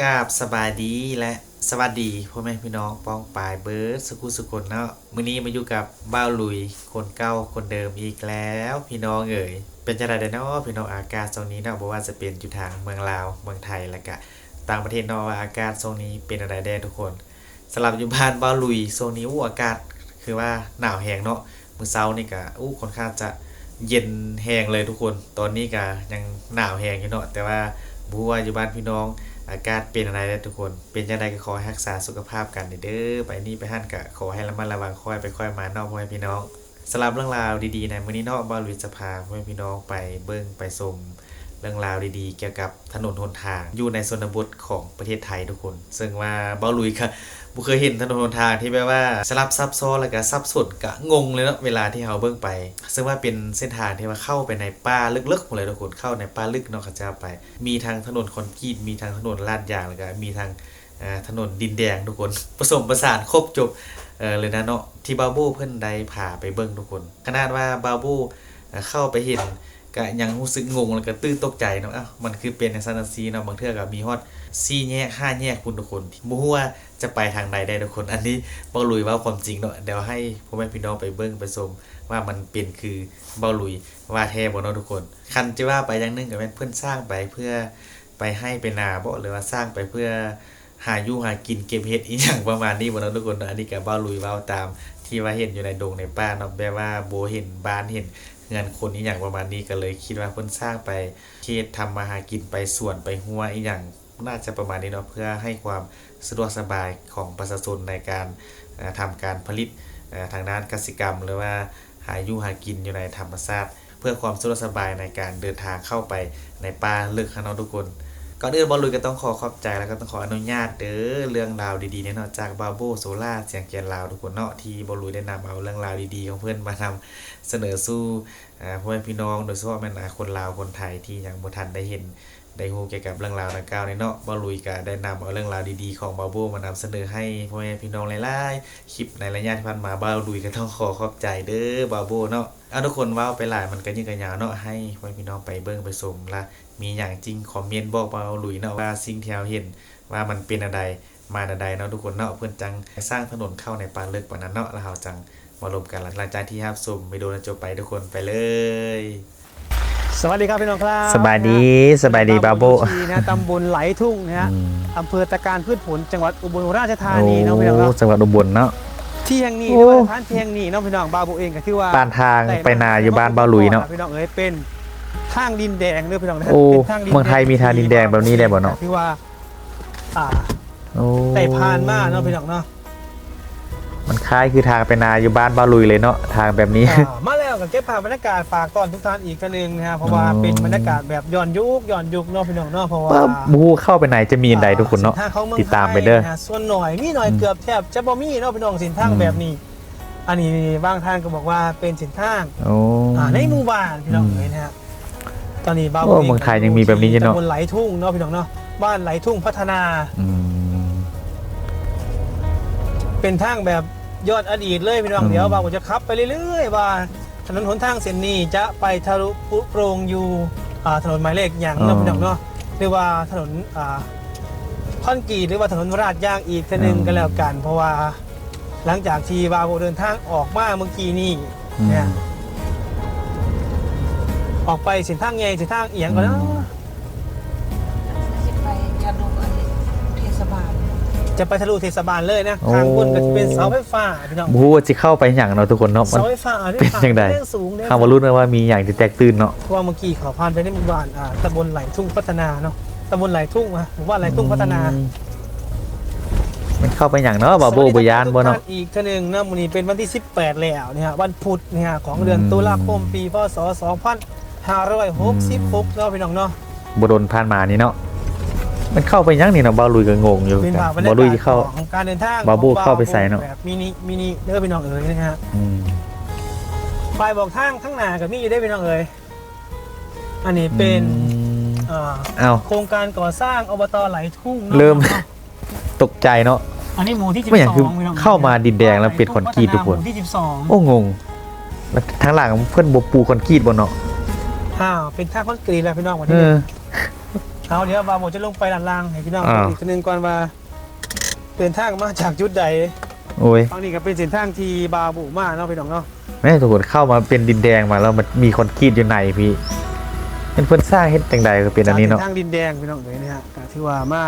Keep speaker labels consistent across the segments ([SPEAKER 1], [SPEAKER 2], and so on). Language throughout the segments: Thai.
[SPEAKER 1] กราบสบายดีและสวัสดีพ่อแม่พี่น้องป้องปายเบิร์ดสกุลสุคนเนาะมื้อนี้มาอยู่กับบ้าลุยคนเก่าคนเดิมอีกแล้วพี่น้องเอ๋ยเป็นจังไดเด้เนาะพี่น้องอากาศตรงนี้เนาะบ่ว่าจะเป็นอยู่ทางเมืองลาวเมืองไทยแล้วก็ต่างประเทศเนาะว่าอากาศตรงนี้เป็นอะไรแด้ทุกคนสำหรับอยู่บ้านบ้าลุยโซนนี้อู้อากาศคือว่าหนาวแฮงเนาะมื้อเช้านี่ก็อู้ค่อนข้างจะเย็นแฮงเลยทุกคน ตอนนี้ก็ยังหนาวแฮงอยู่เนาะแต่ว่าบ่ว่าอยู่บ้านพี่น้อง อากาศเป็นอะไรได้ทุกคน เป็นยังไงก็ขอให้รักษาสุขภาพกันเด้อ ไปนี่ไปหั่นกะขอให้ระมัดระวังค่อยไปค่อยมานอกพ่อแม่พี่น้องสำหรับเรื่องราวดีๆในมื้อนี้นอกบอลลุยจะพาพ่อแม่พี่น้องไปเบิ้งไปชมเรื่องราวดีๆ เกี่ยวกับถนนหนทาง อยู่ในชนบทของประเทศไทยทุกคน ซึ่งว่าบอลลุยก็ บ่เคยเห็นถนนหนทางที่แบบว่าสลับซับซ้อนแล้วก็ซับซ้อนกะงงเลยเนาะเวลาที่เราเบิ่งไป ซึ่งว่าเป็นเส้นทางที่ว่าเข้าไปในป่าลึกๆหมดเลยทุกคนเข้าในป่าลึกเนาะเขาจะไป มีทางถนนคอนกรีตมีทางถนนลาดยางแล้วก็มีทางถนนดินแดงทุกคนผสมผสานครบจบเออเลยนะเนาะที่บาบูเพิ่นได้พาไปเบิ่งทุกคนขนาดว่าบาบูเข้าไปเห็น ก็ยังรู้สึกงงแล้วก็ตื่นตกใจเนาะอ้าวมันคือเป็นในซันซีเนาะบางเทื่อก็มีฮอด4แยก5แยกคุณทุกคนบ่ฮู้ว่าจะไปทางใดได้ทุกคน อันนี้บ่ลุยว่าความจริงเนาะเดี๋ยวให้พ่อแม่พี่น้องไปเบิ่งไปชมว่ามันเป็นคือบ่ลุยว่าแท้บ่เนาะทุกคน คันจะว่าไปอย่างนึงก็แม่นเพิ่นสร้างไปเพื่อไปให้เป็นนาบ่หรือว่าสร้างไปเพื่อหาอยู่หากินเก็บเฮ็ดอีหยังประมาณนี้บ่เนาะทุกคนอันนี้ก็บ่ลุยเว้าตามที่ว่าเห็นอยู่ในดงในป่าเนาะแบบว่าบ่เห็นบ้านเห็น เงินคนอีหยังประมาณนี้ก็เลยคิดว่าเพิ่นสร้างไปเขตทำมาหากินไปส่วนไปหัวอีหยังน่าจะประมาณนี้เนาะเพื่อให้ความสะดวกสบายของประชาชนในการเอ่อทำการผลิตทางด้านกสิกรรม หรือว่าหาอยู่หากินอยู่ในธรรมชาติเพื่อความสะดวกสบายในการเดินทางเข้าไปในป่าลึกครับเนาะทุกคน ก่อนอื่นบอลลุยก็ต้องขอขอบใจแล้วก็ต้องขออนุญาตเด้อเรื่องราวดีๆเนี่ยเนาะจากบาโบโซล่าเสียงเกียนลาวทุกคนเนาะที่บอลลุยได้นำเอาเรื่องราวดีๆของเพื่อนมาทำเสนอสู้อ่าพ่อแม่พี่น้องโดยเฉพาะแม่นาคนลาวคนไทยที่ยังบ่ทันได้เห็น ได้ฮู้เกี่ยวกับเรื่องราวดังกล่าวในเนาะบอลลุยก็ได้นำเอาเรื่องราวดีๆของบาโบมานำเสนอให้พ่อแม่พี่น้องหลายๆคลิปในระยะที่ผ่านมาบาลุยก็ต้องขอขอบใจเด้อบาโบเนาะเอาทุกคนว้าไปหลายมันก็ยิ่งกันยาวเนาะให้พ่อแม่พี่น้องไปเบิ่งไปชมละมีอย่างจริงคอมเมนต์บอกมาลุยเนาะว่าสิ่งที่เราเห็นว่ามันเป็นอะไรมาอะไรเนาะทุกคนเนาะเพื่อนจังสร้างถนนเข้าในป่าลึกปานนั้นเนาะแล้วเราจังมารวมกันหลังจากที่รับชมไปดูนะจบไปทุกคนไปเลย
[SPEAKER 2] สวัสดีครับพี่น้องครับ
[SPEAKER 1] สบายดีสบายดีบาโบ
[SPEAKER 2] ชีนะตำบลไหลทุ่งนะฮะอำเภอตะการพืชผลจังหวัดอุบลราชธานีเนาะพี่น้องเนาะ
[SPEAKER 1] จังหวัดอุบลเนาะ
[SPEAKER 2] ที่แห่งนี้
[SPEAKER 1] โอ้
[SPEAKER 2] ด้วยท่านที่แห่งนี้เนาะพี่น้องบาโบเองก็คือว่า
[SPEAKER 1] บ้านทางไปนาอยู่บ้านบ้าหลุยเนาะ
[SPEAKER 2] พี่น้องเอ้ยเป็นทางดินแดงเด้อพี่น้องนะ
[SPEAKER 1] โอ้
[SPEAKER 2] เป็นทางดินแดง
[SPEAKER 1] เมืองไทยมีทางดินแดงแบบนี้เลยบ่เนาะ
[SPEAKER 2] ที่ว่าอ่า
[SPEAKER 1] โอ้
[SPEAKER 2] ได้ผ่านมาเนาะพี่น้องเนาะ
[SPEAKER 1] มันคล้ายคือทางไปนาอยู่บ้านบ้าหลุยเลยเนาะทางแบบนี้
[SPEAKER 2] อ่ามาแล้วก็เก็บภาพบรรยากาศฝากตอนทุกท่านอีกครั้งหนึงนะฮะเพราะว่า
[SPEAKER 1] อ๋อ
[SPEAKER 2] เป็นบรรยากาศแบบย้อนยุคย้อนยุคเนาะพี่น้องเนาะเพราะว่า
[SPEAKER 1] ว่าบูเข้าไปไหนจะมีอันใดทุกคนเนาะ
[SPEAKER 2] สิทางของเมือง
[SPEAKER 1] ติดตามไปเด้อ
[SPEAKER 2] ทยนะส่วนหน่อยมีหน่อย
[SPEAKER 1] อืม
[SPEAKER 2] เกือบแทบจะบ่มีเนาะพี่น้องสินทาง
[SPEAKER 1] อืม
[SPEAKER 2] แบบนี้ อันนี้บางท่านก็บอกว่าเป็นสินทาง
[SPEAKER 1] โอ้
[SPEAKER 2] อ่าในหมู่บ้านพี่น้อง
[SPEAKER 1] อืม
[SPEAKER 2] เอ้ยนะฮะตอนนี้บ้าน
[SPEAKER 1] โอ้เมืองไทยยังมีแบบนี้อยู่เนาะ
[SPEAKER 2] ตำบลไหลทุ่งเนาะพี่น้องเนาะบ้านไหลทุ่งพัฒนา
[SPEAKER 1] อืม
[SPEAKER 2] เป็นทางแบบยอดอดีตเลยพี่น้อง
[SPEAKER 1] อืม
[SPEAKER 2] เดี๋ยวบางผมจะขับไปเรื่อยๆว่าถนนหนทางเส้นนี้จะไปทะลุปุโปรงอยู่อ่าถนนหมายเลขอย่างเนาะพี่น้องเนาะหรือว่าถนนอ่าคอนกรีตหรือว่าถนนราดยางอีกทีหนึงก็แล้วกัน เพราะว่าหลังจากที่บาโบเดินทางออกมาเมื่อกี้นี่เนี่ยออกไปเส้นทางใหญ่เส้นทางเอียงก็แล้ว จะไปทะลุเทศบาลเลยนะ
[SPEAKER 1] โอ้
[SPEAKER 2] ทางบนก็จะเป็นเสาไฟฟ้าพี่น้อง
[SPEAKER 1] บูว่าจะเข้าไปอย่างเนาะทุกคนเนาะมัน
[SPEAKER 2] เสาไฟฟ้า
[SPEAKER 1] เป็นจังใด
[SPEAKER 2] เรื่องสูงเนี่ย
[SPEAKER 1] คำว่ารู้นะว่ามีอย่างที่แตกตื่นเนาะ
[SPEAKER 2] เพราะว่าเมื่อกี้เขาผ่านไปในหมู่บ้านอ่าตำบลไหลทุ่งพัฒนาเนาะตำบลไหลทุ่งอะหมู่บ้านไหลทุ่งพัฒนา
[SPEAKER 1] อืมมันเข้าไปอย่างเนาะบาโบบยานบ่เนาะ
[SPEAKER 2] สวัสดีทุกท่อีกเท่านึงนะวันนี้เป็นวันที่ 18 แล้วเนี่ยฮะวันพุธเนี่ยฮะของเดือน
[SPEAKER 1] อืม
[SPEAKER 2] ตุลาคมปีพศ2566เนาะพี่น้องเนาะ
[SPEAKER 1] บโดนผ่านมานี่เนาะ มันเข้าไปยังนี่เนาะบาลุยก็งงอยู่
[SPEAKER 2] เป็นภาพบรร
[SPEAKER 1] บายาลุย
[SPEAKER 2] กาศ
[SPEAKER 1] ที่เข้า
[SPEAKER 2] ของการเดินทาง
[SPEAKER 1] บาบู
[SPEAKER 2] ของ
[SPEAKER 1] เข้าไปใส่เนาะ
[SPEAKER 2] แบบมินิมินิเด้อพี่น้องเอ๋ยนะฮะ
[SPEAKER 1] อืม
[SPEAKER 2] ปลายบอกทางข้างหน้ากับมีอยู่ได้พี่น้องเอ๋ยอันนี้เป็น
[SPEAKER 1] อืม
[SPEAKER 2] อ่า
[SPEAKER 1] เอ้า
[SPEAKER 2] โครงการก่อสร้างอบตไหลทุ่งนาะ
[SPEAKER 1] เริ่ม ตกใจเนาะ
[SPEAKER 2] อันนี้หมู่ที่
[SPEAKER 1] ไม่อย่างคือ
[SPEAKER 2] 12พี่น้ง
[SPEAKER 1] เข้ามาดินแดงแล้วเป็นคอนกรีตทุกคน
[SPEAKER 2] หมู่ที่
[SPEAKER 1] โอ้งงแล้วทางหลังเพื่อนบปูคอนกรีตบนเนาะ
[SPEAKER 2] 12อ้าวเป็นท่าคอนกรีตแล้วพี่น้องวัน
[SPEAKER 1] เอ
[SPEAKER 2] นี้
[SPEAKER 1] อ
[SPEAKER 2] เอาเดี๋ยวบาโบจะลงไปด้านล่างให้พี่น้อง
[SPEAKER 1] อ้าว
[SPEAKER 2] อีกทีหนึงก่อนว่าเดินทางมาจากจุดใด
[SPEAKER 1] โอ้ย
[SPEAKER 2] บางนี่ก็เป็นเส้นทางที่บาโบมาเนาะพี่น้องเนาะ
[SPEAKER 1] แม่ทุกคนเข้ามาเป็นดินแดงมาแล้วมันมีคอนกรีตอยู่ในพี่เป็นเพื่อนสร้างเฮ็ดจังใดก็เป็นอันนี้เนาะ
[SPEAKER 2] ทางดินแดงพี่น้องเลยนะฮะก็ถือว่ามา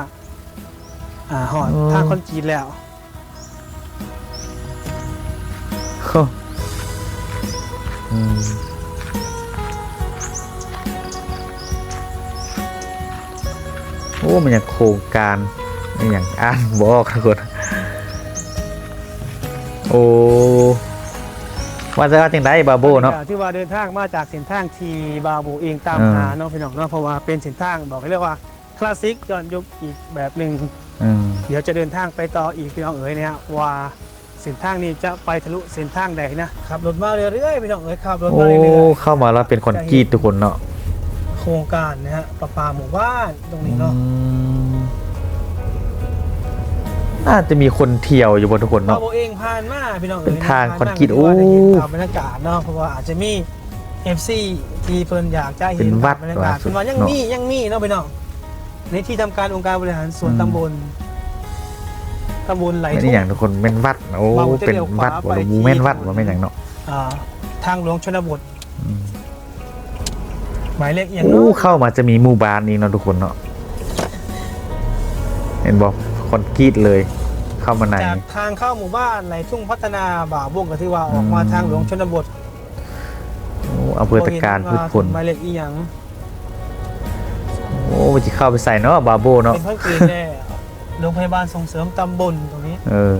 [SPEAKER 2] อ่าหอด
[SPEAKER 1] อ๋อ
[SPEAKER 2] ทางคอนกรีตแล้ว
[SPEAKER 1] โอ้อืม โอ้มันอย่างโครงการมันอย่างอ่านบอกทุกคนโอ้ว่าจะว่าจังไดบาโบเนาะ
[SPEAKER 2] ที่ว่าเดินทางมาจากเส้นทางที่บาโบเองตาม
[SPEAKER 1] อ่า
[SPEAKER 2] หาเนาะพี่น้องเนาะเพราะว่าเป็นเส้นทางบอกให้เรียกว่าคลาสสิกย้อนยุคอีกแบบหนึ่ง
[SPEAKER 1] อืม
[SPEAKER 2] เดี๋ยวจะเดินทางไปต่ออีกพี่น้องเอ๋ยเนี่ยฮะว่าเส้นทางนี้จะไปทะลุเส้นทางใดนะขับรถมาเรื่อยๆพี่น้องเอ๋ยขับรถ
[SPEAKER 1] โอ้
[SPEAKER 2] มาเรื่อย
[SPEAKER 1] เข้ามาแล้วเป็นคอนกรีตทุกคนเนาะ
[SPEAKER 2] ๆ โครงการนะฮะประปาหมู่บ้านตรงนี้เนาะ
[SPEAKER 1] อืมน่าจะมีคนเที่ยวอยู่บนทุกคน
[SPEAKER 2] บา
[SPEAKER 1] เนาะ
[SPEAKER 2] โบเองผ่านมาพี่น้องเอ๋ย
[SPEAKER 1] เป็นทาง
[SPEAKER 2] ผ่
[SPEAKER 1] คอนกรีต
[SPEAKER 2] มาได้เห็น
[SPEAKER 1] โอ้
[SPEAKER 2] ภาพบรรยากาศเนาะเพราะว่าอาจจะมี FC ที่เพิ่นอยากจะเห็
[SPEAKER 1] เป็นนวัด
[SPEAKER 2] บรรยากาศ
[SPEAKER 1] ว่าสุด
[SPEAKER 2] เป็นว่ายัง
[SPEAKER 1] เนาะ
[SPEAKER 2] มียังมีเนาะพี่น้องในที่ทำการองค์การบริหารส่วน
[SPEAKER 1] อืม
[SPEAKER 2] ตำบลตำบลไหล
[SPEAKER 1] ไม่
[SPEAKER 2] ทุ่
[SPEAKER 1] ได้
[SPEAKER 2] ง
[SPEAKER 1] อย่างทุกคนแม่นวัดโอ้
[SPEAKER 2] เราจะ
[SPEAKER 1] เป็น
[SPEAKER 2] เลี้ยวขวา
[SPEAKER 1] วัด
[SPEAKER 2] ไป
[SPEAKER 1] ว่า
[SPEAKER 2] ที่
[SPEAKER 1] แม่นวัดว่าแม่นอย่างเนาะ
[SPEAKER 2] อ่าทางหลวงชนบท
[SPEAKER 1] อืม
[SPEAKER 2] หมายเลขอย่าง
[SPEAKER 1] โอ้
[SPEAKER 2] เนาะ
[SPEAKER 1] เข้ามาจะมีหมู่บ้านนี้เนาะทุกคนเนาะเห็นบอกคอนกรีตเลย เข้ามาใน
[SPEAKER 2] จากทางเข้าหมู่บ้านไหลทุ่งพัฒนาบ่าบุ้งก็ที่ว่าออกมา
[SPEAKER 1] อืม
[SPEAKER 2] ทางหลวงชนบท
[SPEAKER 1] โอ้อำเภอตะการพืชผล
[SPEAKER 2] หมายเลขอีหยัง
[SPEAKER 1] โอ้มันจะเข้าไปใส่เนาะบาโบเนาะ
[SPEAKER 2] เป็นพันกรีนแน่โรงพยาบาลส่งเสริมตำบลตรงนี้
[SPEAKER 1] เออ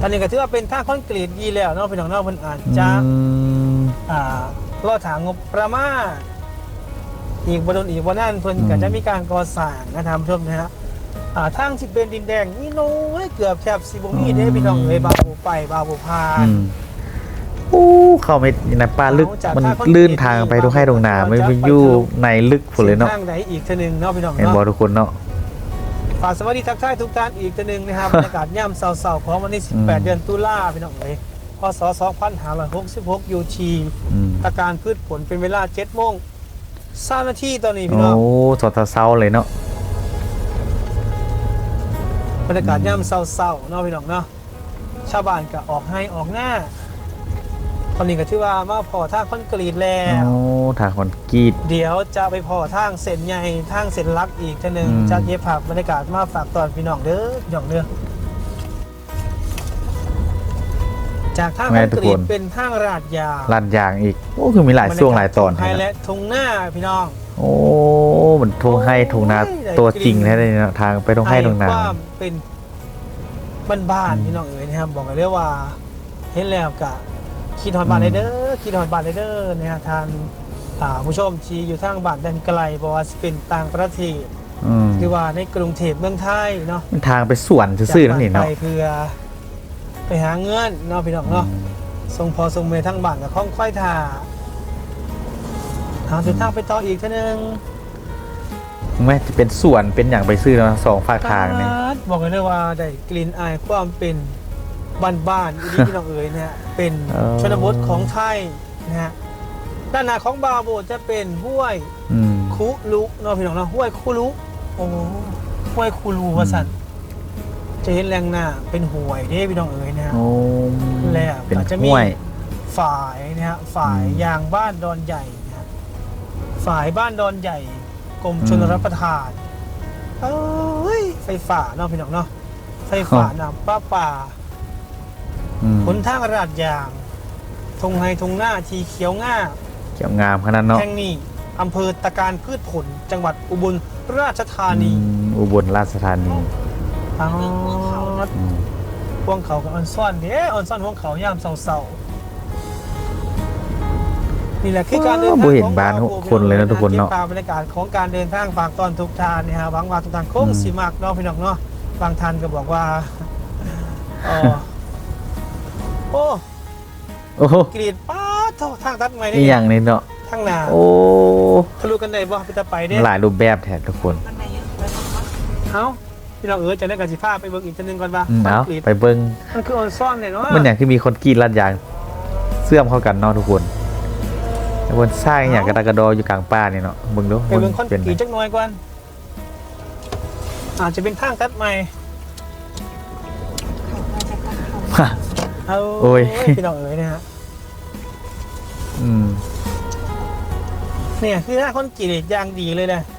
[SPEAKER 2] ตอนนี้ก็ถือว่าเป็นทางคอนกรีตยีแล้วเนาะพี่น้องเนาะเพิ่นอาจจะ
[SPEAKER 1] อืม
[SPEAKER 2] อ่า รอถางงบประมาณอีกบดนอีกบนนั่นเพิ่น
[SPEAKER 1] อืม
[SPEAKER 2] ก็จะมีการก่อสร้างนะครับท่านผู้ชมนะฮะอ่าทางสิเป็นดินแดงนี่น้อยเกือบแทบสิบ่มีเด้พี่น้องเอ้ยบาบูไปบาบูพาน
[SPEAKER 1] อืมโอ้เข้าไปในป่าลึก
[SPEAKER 2] เอาจาก
[SPEAKER 1] มัน
[SPEAKER 2] ท่าคอนกรีต
[SPEAKER 1] ลื่นทางไปตรงให้ตรงนาไม่ไปอยู่ในลึกฝนเลยเนาะ
[SPEAKER 2] ส้ทางไหนอีกเทอหนึงเนาะพี่น้อง
[SPEAKER 1] เห็นบอ
[SPEAKER 2] เนาะ
[SPEAKER 1] ทุกคนเนาะ
[SPEAKER 2] ฝากสวัสดีทักทายทุกท่านอีกเทอหนึงนะครับบรรยากาศย่ำเศร้าๆของวันที่
[SPEAKER 1] อืม
[SPEAKER 2] 18 เดือนตุลาพี่น้องเอ้ย พศ 2566ยูที
[SPEAKER 1] อืม
[SPEAKER 2] ตะการพืชผลเป็นเวลา7โมง3นาทีตอนนี้พี่
[SPEAKER 1] โอ้
[SPEAKER 2] น้อง
[SPEAKER 1] สดเศร้าๆเลยเนาะ
[SPEAKER 2] บรรยากาศย่ำเศร้าๆเนาะพี่น้องเนาะชาวบ้านก็ออกให้ออกหน้าตอนนี้ก็ชื่อว่ามาพอทางคอนกรีตแล้ว
[SPEAKER 1] โอ้ทางคอนกรีต
[SPEAKER 2] เดี๋ยวจะไปพอทางเส้นใหญ่ทางเส้นลักอีกเทีหนึง
[SPEAKER 1] อืม
[SPEAKER 2] จะเย็บผักบรรยากาศมาฝากตอนพี่น้องเด้อพี่น้องเด้อ จากทางคอนกรีตเป็นทางลาดยาง
[SPEAKER 1] ลาดยางอีก โอ้คือมีหลายช่วงหลายตอน
[SPEAKER 2] ไฮ
[SPEAKER 1] ให้นะ
[SPEAKER 2] และทงหน้าพี่น้อง
[SPEAKER 1] โอ้มันทงให้ทงนา
[SPEAKER 2] โอ้ย
[SPEAKER 1] ตัวจริงแท้เลยเนาะทางไปทงให้ทงนา
[SPEAKER 2] ความเป็นบ้าน
[SPEAKER 1] อืม
[SPEAKER 2] ๆพี่น้องเอ๋ยนะครับบอกกันเลยว่าเห็นแล้วกะคิดหอดบ้าน
[SPEAKER 1] อื
[SPEAKER 2] เล
[SPEAKER 1] ม
[SPEAKER 2] ยเด้อคิดหอดบ้านเลยเด้อนะฮะทานอ่าผู้ชมที่อยู่ทางบ้านแดนไกลบอกว่าสิเป็นต่างประเทศ
[SPEAKER 1] อืม
[SPEAKER 2] หรือว่าในกรุงเทพเมืองไทยเนาะ
[SPEAKER 1] มันทางไปสวนซื่อๆนั่นนี่
[SPEAKER 2] จาก
[SPEAKER 1] เนาะ
[SPEAKER 2] บ้ไปเพื่อ ไปหาเงินเนาะพี่น้องเนาะส่งพอส่งเมทั้งบ้านกับข้องค่อยถ่าหาเส้นทางไปต่ออีกเท่านึง
[SPEAKER 1] ไม่จะเป็นสวนเป็นอย่างไปซื้อเนาะสองฝากทางเนี่ย
[SPEAKER 2] ปาดบอกเลยว่าได้กลิ่นอายความเป็นบ้านๆอีดีพี่น้องเอ๋ยเนี่ยเป็น
[SPEAKER 1] เออ
[SPEAKER 2] ชนบทของไทยนะฮะด้านหน้าของบาโบจะเป็นห้วย
[SPEAKER 1] อืม
[SPEAKER 2] คุลุเนาะพี่น้องเนาะห้วยคุลุโอ้ห้วยคุลุว่าสัน จะเห็นแรงหน้าเป็นห้วยเด้พี่น้องเอ๋ยนะฮะ
[SPEAKER 1] โอ้
[SPEAKER 2] แล้ว
[SPEAKER 1] เป็น
[SPEAKER 2] ก็จะมี
[SPEAKER 1] ห้วย
[SPEAKER 2] ฝ่ายนะฮะฝ่าย
[SPEAKER 1] อืม
[SPEAKER 2] ยางบ้านดอนใหญ่นะฮะฝ่ายบ้านดอนใหญ่กรมชน
[SPEAKER 1] อืม
[SPEAKER 2] รับประทานเอ้ยไฟฝ่าเนาะพี่น้องเนาะไฟฝ่าน้ำป้าป่า
[SPEAKER 1] อืม
[SPEAKER 2] หนทางราดยางทงไฮทงหน้าทีเขียวง่า
[SPEAKER 1] เกี่ยวงามขนาดเนาะ
[SPEAKER 2] แห่งนี้อำเภอตะการพืชผลจังหวัดอุบลราชธานี
[SPEAKER 1] อืมอุบลราชธานี
[SPEAKER 2] อ๋อ
[SPEAKER 1] อืม
[SPEAKER 2] พวงเขากับออนซ่อนเด้ออนซ่อนพวงเขายามเศร้าๆนี่แหละคือการเดินทาง
[SPEAKER 1] บ่เห็น
[SPEAKER 2] ของ
[SPEAKER 1] บ้าน
[SPEAKER 2] เรา
[SPEAKER 1] คนเลยนะทุกคนเนาะ
[SPEAKER 2] ก็บภพบรรยากาศของการเดินทางฝากตอนทุกทานเนี่ยฮะหวังว่าทุกท่านคง
[SPEAKER 1] อืม
[SPEAKER 2] สิมากเนาะพี่น้องเนาะบางท่านก็บอกว่าเอ่อโอ้
[SPEAKER 1] โอ้โห
[SPEAKER 2] กรีดป้าดเท่าทางตัดใหม่
[SPEAKER 1] นี่
[SPEAKER 2] นี่
[SPEAKER 1] อย่างนี้เนาะ
[SPEAKER 2] ทางหน้า
[SPEAKER 1] โอ้
[SPEAKER 2] ทะลุกันได้บ่ไปตะไปเด้
[SPEAKER 1] หลายรูปแบบแท้ทุกคน
[SPEAKER 3] มันไหนเยอะไปบ้างวะ
[SPEAKER 2] เอ้า พี่น้องเอ๋ยจะได้กับสิภาพไปเบิ่งอีกทีนึงก่อนว่า
[SPEAKER 1] อืมเอา
[SPEAKER 2] กรีด
[SPEAKER 1] ไปเบิ้ง
[SPEAKER 2] มันคือออนซ่อนเนี่ยเนาะ
[SPEAKER 1] มันอย่างที่มีคนกรีดลาดยาง เสื่อมเข้ากันเนาะทุกคนไอ้บนสร้างอหย่างกระดากระดออยู่กลางป่านี่เนาะเบิ่งดู
[SPEAKER 2] ไปเบิ่งคอน
[SPEAKER 1] เป็น
[SPEAKER 2] กรีตจักหน่อยก่อนอาจจะเป็นทางตัดใหม่
[SPEAKER 3] เขามาจากเขา
[SPEAKER 2] เอา
[SPEAKER 1] โอ้ย
[SPEAKER 2] พี่น้องเอ๋ยนะฮะ
[SPEAKER 1] อืม
[SPEAKER 2] เนี่ยคือถ้าคอนกรีตอย่างดีเลยนะ
[SPEAKER 1] อืม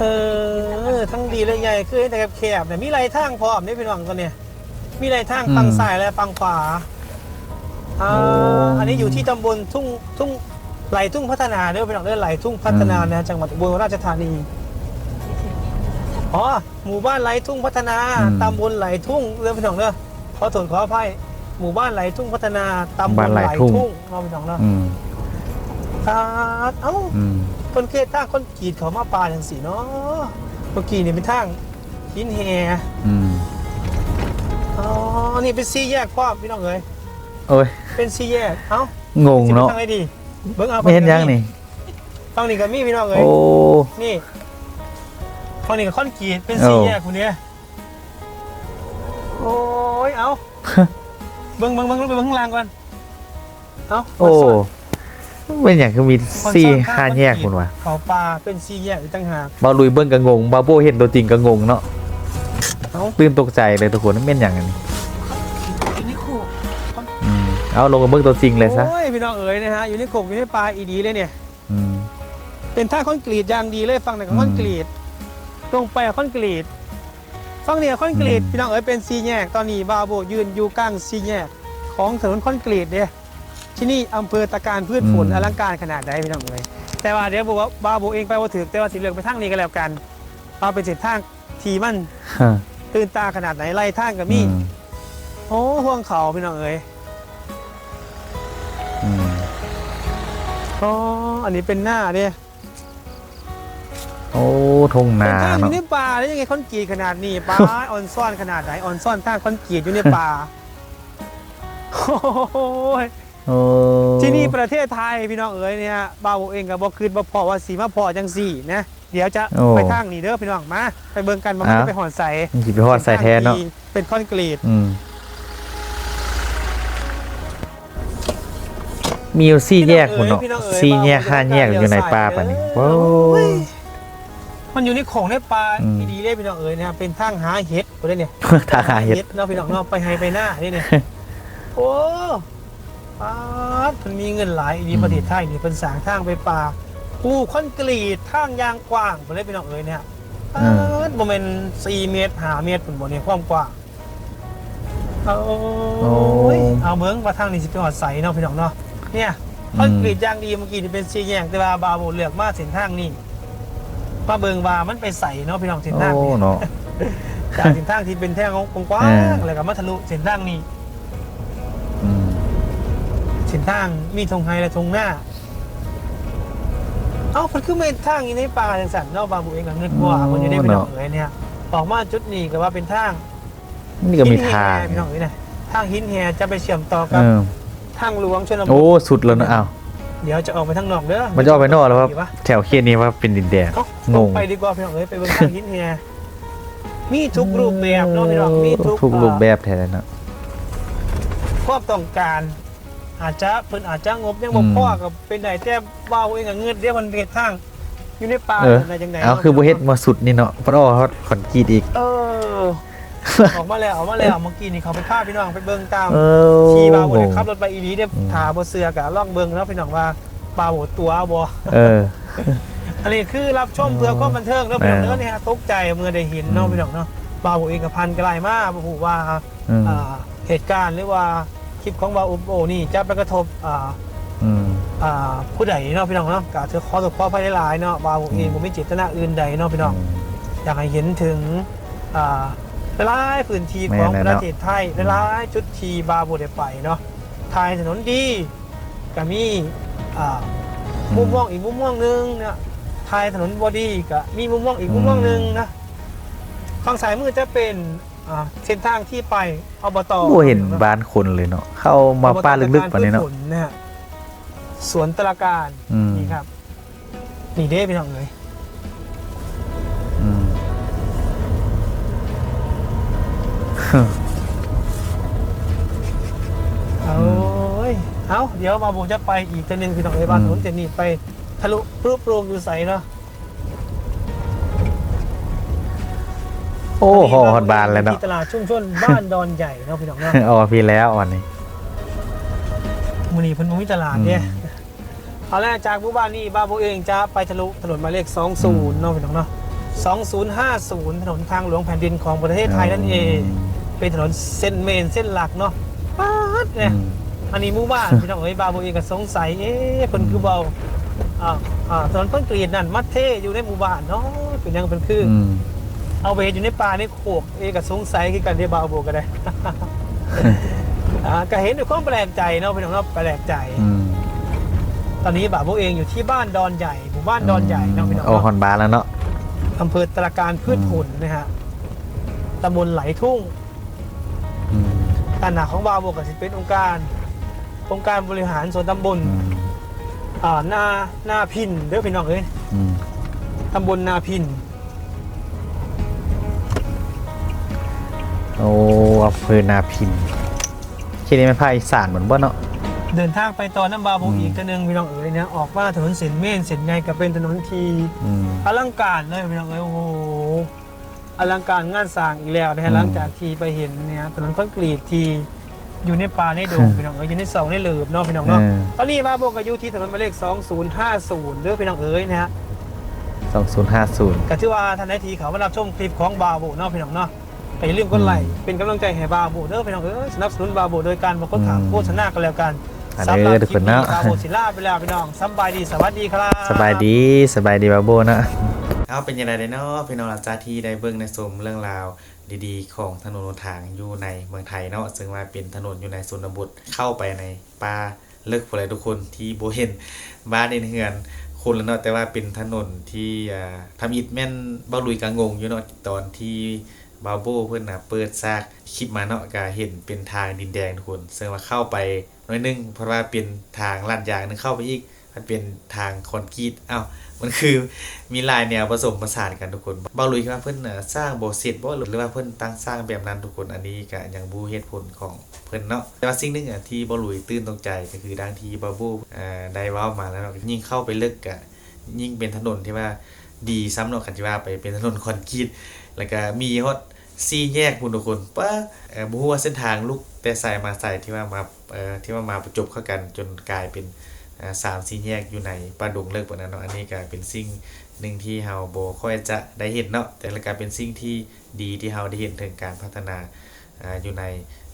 [SPEAKER 2] เออทั้งดีและใหญ่คือแต่แคบๆเนี่ยมีไรทางพร้อมนี่พี่น้องกันเนี่ยมีไรทางฝั่งซ้ายและฝั่งขวาอ่าอันนี้อยู่ที่ตำบลทุ่งทุ่งไหลทุ่งพัฒนาเด้อพี่น้องเด้อไหลทุ่งพัฒนานะจังหวัดอุบลราชธานีอ๋อหมู่บ้านไหลทุ่งพัฒนาตำบลไหลทุ่งเด้อพี่น้องเด้อขอโทษขออภัยหมู่บ้านไหลทุ่งพัฒนาตำบลไหลทุ่งเนาะพี่น้องเนาะ
[SPEAKER 1] อืม
[SPEAKER 2] ครับเอ้า
[SPEAKER 1] อืม
[SPEAKER 2] คนเคสทางคนกรีดเขามาปลาอย่างสีเนาะเมื่อกี้นี่เป็นทางหินแฮ
[SPEAKER 1] อืม
[SPEAKER 2] อ๋อนี่เป็นซี่แยกพ่อพี่น้องเอ้ย
[SPEAKER 1] โอ้ย
[SPEAKER 2] เป็นซี่แยกเอ้าง
[SPEAKER 1] ง
[SPEAKER 2] สิไป
[SPEAKER 1] เนาะ
[SPEAKER 2] ทางไหนดีเบิ้งเอา
[SPEAKER 1] ไม่เห็นยังนี่
[SPEAKER 2] ฟังนี่กับมี่พี่น้องเอ้ย
[SPEAKER 1] โอ้
[SPEAKER 2] นี่ฟังนี่กับคอนกรีดเป็นซี่
[SPEAKER 1] โอ้
[SPEAKER 2] แยกคนเนี้ยโอ้ยเอาเบิ้งเบิ้งเบิ้งเบิ้งข้างล่างก่อนเอา
[SPEAKER 1] โอ้ เป็นอย่างคือมี
[SPEAKER 2] คน
[SPEAKER 1] ซี่
[SPEAKER 2] ซ่อน
[SPEAKER 1] ห้าแยกคุณวะ
[SPEAKER 2] เขาปลาเป็นซี่แยกอีกต่างหาก
[SPEAKER 1] บาลุยเบิ้งก็งงบาโบเห็นตัวจริงก็งงเนาะ
[SPEAKER 2] เอ้า
[SPEAKER 1] ตื่นตกใจเลยทุกคนเป็นอย่างนี้
[SPEAKER 3] อยู่ในโขก
[SPEAKER 1] อืมเอาลงกับเบิ้งตัวจริงเลยซะ
[SPEAKER 2] โอ้ยพี่น้องเอ๋ยนะฮะอยู่ในโขกอยู่ในปลาอีดีเลยเนี่ย
[SPEAKER 1] อืม
[SPEAKER 2] เป็นท่าคอนกรีตอย่างดีเลยฟังแต่กับคอนกรีตตรงไปกับคอนกรีตฟังเนี่ยคอนกรีต
[SPEAKER 1] อืม
[SPEAKER 2] พี่น้องเอ๋ยเป็นซีแยกตอนนี้บาโบยืนอยู่กลางซีแยกของถนนคอนกรีตเนี่ย ที่นี่อำเภอตะการพืชผลอลังการขนาดใดพี่น้องเอ๋ยแต่ว่าเดี๋ยวบอกว่าบาโบเองไปว่าถือแต่ว่าสิเลือกไปทางนี้ก็แล้วกันเอาเป็นเส้นทางทีมัน
[SPEAKER 1] ฮะ
[SPEAKER 2] ตื่นตาขนาดไหนไล่ทางกับมี
[SPEAKER 1] อืม
[SPEAKER 2] โอ้ห่วงเขาพี่น้องเอ๋ย
[SPEAKER 1] อืม
[SPEAKER 2] อ๋ออันนี้เป็นหน้าเนี่ย
[SPEAKER 1] โอ้ทง
[SPEAKER 2] เป็น
[SPEAKER 1] นา
[SPEAKER 2] ทางอ
[SPEAKER 1] เนาะ
[SPEAKER 2] ยู่ในป่าได้ยังไงคอนกรีตขนาดนี้ป่า ออนซ่อนขนาดไหนออนซ่อนทางคอนกรีตอยู่ในป่าโอ้ย
[SPEAKER 1] โอ้
[SPEAKER 2] ที่นี่ประเทศไทยพี่น้องเอ๋ยเนี่ยบ่าวเองกับบ่คืนบ่พอว่าสีมาพอจังสี่นะเดี๋ยวจะ
[SPEAKER 1] โอ้
[SPEAKER 2] ไปทางนี้เด้อพี่น้องมาไปเบิ่งกันว่ามัน
[SPEAKER 1] อ้าว
[SPEAKER 2] จะไปหอนใส่
[SPEAKER 1] มันสิไปฮอดใส่แทนเนาะ
[SPEAKER 2] เป็นคอนกรีต
[SPEAKER 1] อืมมีอยู่สี่แยกคุณเนาะ
[SPEAKER 2] พี่น้องเอ๋ย
[SPEAKER 1] สี่แยก
[SPEAKER 2] บ่ว
[SPEAKER 1] ห้าแยกอยู่ในป่าปะนี่
[SPEAKER 2] โอ้
[SPEAKER 1] โอ้
[SPEAKER 2] ยมันอยู่ในของในป่า
[SPEAKER 1] อืม
[SPEAKER 2] ดีๆเลยพี่น้องเอ๋ยนะครับเป็นทางหาเห็ดบ่ได้เนี่ย
[SPEAKER 1] ทางหาเห็ด
[SPEAKER 2] เนาะพี่น้องเนาะไปไฮไปหน้านี่เนี่ยโอ้ ปาดมันมีเงินหลายอีดีประเทศไทยนี่เป็นสร้างทางไปป่าปูคอนกรีตทางยางกว้างไปเลยพี่น้องเอ๋ยเนี่ยปาดบ่แม่น4เมตร5เมตรพุ่นบ่เนี่ยความกว้างโอ้ยเอาเบิ่งว่าทางนี้สิไปหอดใสเนาะพี่น้องเนาะเนี่ยคอนกรีตอย่างดีเมื่อกี้นี่เป็นสี่แยกแต่ว่าบาโบเลือกมาเส้นทางนี้มาเบิ่งว่ามันไปใสเนาะพี่น้องเส้น
[SPEAKER 1] โอ้
[SPEAKER 2] ทางนี้
[SPEAKER 1] เนาะ
[SPEAKER 2] จากเส้นทางที่เป็นแท่งกว้า
[SPEAKER 1] เองอ
[SPEAKER 2] ๆแล้วก็มาทะลุเส้นทางนี้
[SPEAKER 1] อืม
[SPEAKER 2] เส้นทางมีธงไฮและธงหน้า เอ้ามันคือเป็นทางอยู่ในป่าจังสันเนอกบางบุเองกับเงินกว่ามันอยู่ได้เป็นดอกเลยเนี่ยออกมาจุดนี้ก็ว่าเป็นทาง
[SPEAKER 1] นี่ก็มีทาง
[SPEAKER 2] หินแห่พี่น้องเอ้ยนะทางหินแฮจะไปเชื่อมต่อ
[SPEAKER 1] เอ
[SPEAKER 2] กับ
[SPEAKER 1] อ
[SPEAKER 2] ทางหลวงชนบ
[SPEAKER 1] โอ้
[SPEAKER 2] ท
[SPEAKER 1] สุดแล้วนะอ้าว
[SPEAKER 2] เดี๋ยวจะออกไปทางนอกเด้อ
[SPEAKER 1] มันจะออกไปนอกแล้วว่า
[SPEAKER 2] ดีปะ
[SPEAKER 1] แถวเคียนนี้ว่าเป็นดินแดน
[SPEAKER 2] เอ้าง
[SPEAKER 1] ง
[SPEAKER 2] ไปดีกว่าพี่น้องเอ้ยไปเบิ่งทางหินแฮมีทุกรูปแบบเนาะพี่น้องมีทุก
[SPEAKER 1] ทุกรูปแบบแท้เนาะ
[SPEAKER 2] ความต้องการ อาจจะเพิ่นอาจจะงบยังบ่
[SPEAKER 1] อืม
[SPEAKER 2] พอกับเป็นได้แต่ว่าเองกับเงินเดี๋ยวมันเฮ็ดทางอยู่ในป่า
[SPEAKER 1] เออ
[SPEAKER 2] อะไรจังได
[SPEAKER 1] เอาคือบ่เฮ็ดมาสุดนี่เนาะเพราะว่าเขาขอนกรีดอีก
[SPEAKER 2] เออออกมาแล้วออกมาแล้วเมื่อกี้นี่เขาไปฆ่าพี่น้องไปเบิ่งตาม
[SPEAKER 1] เออ
[SPEAKER 2] ขี่บาโบเนี่ยขับรถไปอีหลีเนี่ย
[SPEAKER 1] อืม
[SPEAKER 2] ถาบ่เสือกะล่องเบิ่งแล้วพี่น้องว่าบาโบตัวบ่
[SPEAKER 1] เออ
[SPEAKER 2] อันนี้คือรับชมเพื่อความบันเทิงแล้วพี่น้อง
[SPEAKER 1] เออ
[SPEAKER 2] เนื้อเนี่ยตกใจเมื่อได้เห็นเนาะ
[SPEAKER 1] อืม
[SPEAKER 2] พี่น้องเนาะบาโบเองกับพันกลายมากบ่ฮู้ว่า
[SPEAKER 1] อืม
[SPEAKER 2] อ่าเหตุการณ์หรือว่า คลิปของบาอุบโอนี่จะไปกระทบอ่า
[SPEAKER 1] อืม
[SPEAKER 2] อ่าผู้ใดเนาะพี่น้องเนาะกะเธอขอตัวขอไปหลายๆเนาะบาโบเอง
[SPEAKER 1] อืม
[SPEAKER 2] บ่มีเจตนาอื่นใดเนาะพี่น้อง อยากให้เห็นถึงอ่าหลายๆพื้นที่ของ
[SPEAKER 1] แม่
[SPEAKER 2] ป
[SPEAKER 1] นแล้ว
[SPEAKER 2] ระเทศไทยหลายๆจุดที่บาโบได้ไปเนาะทายถนนดีก็มีอ่า มุมมองอีกมุมมองหนึงนะทายถนนบอดีก็มีมุมมองอีกมุมมองหนึงนะฝั่งซ้ายมือจะเป็น อ่าเส้นทางที่ไปอบต
[SPEAKER 1] บ่เห็นบ้านคนเลยเนาะเข้ามาป้าลึกๆปานนี้เนาะ
[SPEAKER 2] อบตตรกรพืชผลนะฮะสวนตราการ
[SPEAKER 1] อืม
[SPEAKER 2] นี่ครับ นี่เด้พี่น้องเลย
[SPEAKER 1] อืม
[SPEAKER 2] เอาเอ้ยเอาเอาเดี๋ยวมาบูจะไปอีกตัวหนึงพี่น้องเอ้ยบ้าน
[SPEAKER 1] อืม
[SPEAKER 2] ถนนเจนนี่ไปทะลุปรุโปรงอยู่ใสเนาะ
[SPEAKER 1] อ้โหฮอดบานแล้วเนาะ
[SPEAKER 2] ที่ตลาดชุมชนบ้านดอนใหญ่เนาะพี่น้องเนาะ
[SPEAKER 1] อ๋อพี่แล้ววันนี้
[SPEAKER 2] มือนี้เพิ่นบ่มีตลาดเนี่ยเอาแรกจากหมู่บ้านนี้บ้านโบเองจะไปทะลุถนนหมายเลข 20เนาะพี่น้องเนาะ2050 ถนนทางหลวงแผ่นดินของประเทศไทยนั่นเอง เป็นถนนเส้นเมนเส้นหลักเนาะป๊าดเนี่ย
[SPEAKER 1] อืม
[SPEAKER 2] อันนี้หมู่บ้านพี่น้องเอ้ยบ้านโบเองก็สงสัยเอ๊ะเพิ่นคือเบาอ่าอ่าถนนคอนกรีตนั่นมัดเทอยู่ในหมู่บ้านเนาะเป็นยังเป็นคืออ
[SPEAKER 1] อืม
[SPEAKER 2] เอาไปเฮ็ดอยู่ในป่าในโขกเอ้ก็สงสัยคือกันที่บ้านโบก็ได้ อ่าก็เห็นด้วยความแปลกใจเนาะพี่น้องเนาะแปลกใจ
[SPEAKER 1] อืม
[SPEAKER 2] ตอนนี้บ่าวโบเองอยู่ที่บ้านดอนใหญ่หมู่บ้านดอนใหญ่เนาะพี่น้อง
[SPEAKER 1] โอ้ฮอ
[SPEAKER 2] เนาะ
[SPEAKER 1] ดบานแล้วเนาะ
[SPEAKER 2] อำเภอตราการพืชผลนะฮะตำบลไหลทุ่ง
[SPEAKER 1] อืม
[SPEAKER 2] การหนาของบ่าวโบกับสิเป็นองค์การองค์การบริหารส่วนตำบล
[SPEAKER 1] อืม
[SPEAKER 2] อ่านานาพินเด้อพี่น้องเอ้ย
[SPEAKER 1] อืม
[SPEAKER 2] ตำบลนาพิน
[SPEAKER 1] โอ้อำเภอนาพินที่นี่เป็นภาคอีสานเหมือนบ่เนาะ
[SPEAKER 2] เดินทางไปตอนน้ำบาวโบ
[SPEAKER 1] อืม
[SPEAKER 2] อีกตัวหนึงพี่น้องเอ๋ยเนี่ยออกมาถนนเส้นเมนเส้นใหญ่กับเป็นถนนที
[SPEAKER 1] อืม
[SPEAKER 2] อลังการเลยพี่น้องเอ้ยโอ้โหอลังการงานสร้างอีกแล้วนะ
[SPEAKER 1] อื
[SPEAKER 2] ฮะ
[SPEAKER 1] ม
[SPEAKER 2] หลังจากที่ไปเห็นเนี่ยถนนคอนกรีตที่อยู่ในป่าในดง
[SPEAKER 1] อืม
[SPEAKER 2] พี่น้องเอ้ยอยู่ในเสาในหลืบเนาะพี่น้องเนาะ
[SPEAKER 1] เออ
[SPEAKER 2] ตอนนี้มาโบกอยู่ที่ถนนหมายเลข2050เด้อพี่น้องเอ๋ยนะฮะ
[SPEAKER 1] สองศูนย์ห้าศูนย์
[SPEAKER 2] ก็ถือว่าท่านใดทีเขามารับชมคลิปของบาโบเนาะพี่น้องเนาะ ก็อย่าลืมกดไลค์
[SPEAKER 1] อืม
[SPEAKER 2] เป็นกำลังใจให้บาโบเด้อพี่น้องเอ้ยสนับสนุนบาโบโดยการบอกกดถาม
[SPEAKER 1] อืม
[SPEAKER 2] โฆษณากันแล้วกัน
[SPEAKER 1] อัน
[SPEAKER 2] สำ
[SPEAKER 1] นี้
[SPEAKER 2] หรับ
[SPEAKER 1] ทุก
[SPEAKER 2] ค
[SPEAKER 1] ค
[SPEAKER 2] ลิป
[SPEAKER 1] น
[SPEAKER 2] นี้
[SPEAKER 1] เนาะ
[SPEAKER 2] บาโบศิลาไปแล้วพี่น้องสำบายดีสวัสดีครับ
[SPEAKER 1] สบายดีสบายดีบาโบเนาะเอาเป็นยังไงเด้เนาะพี่น้องหลังจากที่ได้เบิ่งในชมเรื่องราวดีๆ ของถนนหนทางอยู่ในเมืองไทยเนาะซึ่งว่าเป็นถนนอยู่ในชนบทเข้าไปในป่าลึกพอเลยทุกคนที่โบเห็นบ้านในเฮือนคนแล้วเนาะแต่ว่าเป็นถนนที่อ่าทำอิฐแม่นเบ้าลุยกะงงอยู่เนาะตอนที่ บาโบเพิ่นน่ะเปิดซากคลิปมาเนาะก็เห็นเป็นทางดินแดงทุกคนซึ่งว่าเข้าไปน้อยนึงเพราะว่าเป็นทางลาดยางนึงเข้าไปอีก มันเป็นทางคอนกรีตอ้าวมันคือมีลายแนวผสมผสานกันทุกคนเบาลุยคิดว่าเพิ่นน่ะสร้างบ่เสร็จบ่หรือว่าเพิ่นตั้งสร้างแบบนั้นทุกคนอันนี้ก็ยังบ่เหตุผลของเพิ่นเนาะแต่ว่าสิ่งหนึงอะที่บาลุยตื่นตกใจก็คือดังที่บาบูอ่าได้เว้ามาแล้วยิ่งเข้าไปลึกอะยิ่งเป็นถนนที่ว่าดีซ้ำเนาะคันที่ว่าไปเป็นถนนคอนกรีตแล้วก็มีฮอด สี่แยกพุ่นทุกคนป้าเออบ่ฮู้ว่าเส้นทางลูกแต่ใสายมาใสายที่ว่ามาเอ่อที่ว่ามาประจบเข้ากันจนกลายเป็นสามสี่แยกอยู่ในป่าดงเลิกปนนั้นเนาะอันนี้ก็เป็นสิ่งหนึ่งที่เฮาโบค่อยจะได้เห็นเนาะแต่ละก็เป็นสิ่งที่ดีที่เฮาได้เห็นถึงการพัฒนาอยู่ใน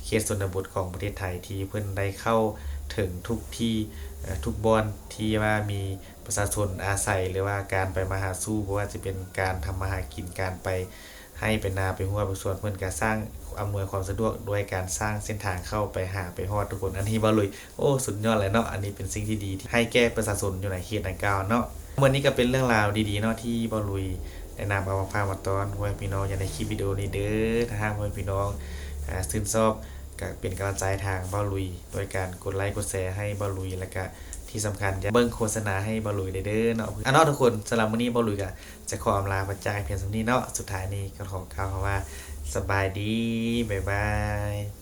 [SPEAKER 1] เขตชนบทของประเทศไทยที่เพิ่อนได้เข้าถึงทุกที่ ทุกบอนที่ว่ามีประชาชนอาศัยหรือว่าการไปมาหาสู่เพราะว่าจะเป็นการทำมาหากินการไปให้เป็นนาไปหัวไปส่วนเพิ่นก็สร้างอำนวยความสะดวกด้วยการสร้างเส้นทางเข้าไปหาไปฮอดทุกคนอันนี้บ่เลยโอ้สุดยอดเลยเนาะอันนี้เป็นสิ่งที่ดีที่ให้แก้ประชาชนอยู่ในเขตดังกล่าวเนาะวันนี้ก็เป็นเรื่องราวดีๆเนาะที่บอลุยแนะนำเอามาพามาตอนไว้พี่น้องอย่างในคลิปวิดีโอนี้เด้อถ้าหากว่าพี่น้องอ่าชื่นชอบ ก็เป็นกำลังใจทางบอลุย โดยการกดไลค์กดแชร์ให้บอลุย แล้วก็ที่สำคัญจะเบิ่งโฆษณาให้บอลุยเด้อเนาะอะเนาะทุกคนสำหรับวันนี้บอลุยก็จะขออำลาพระจากเพียงสำนี้เนาะสุดท้ายนี้ก็ขอกล่าวคำว่าสบายดี บ๊ายบาย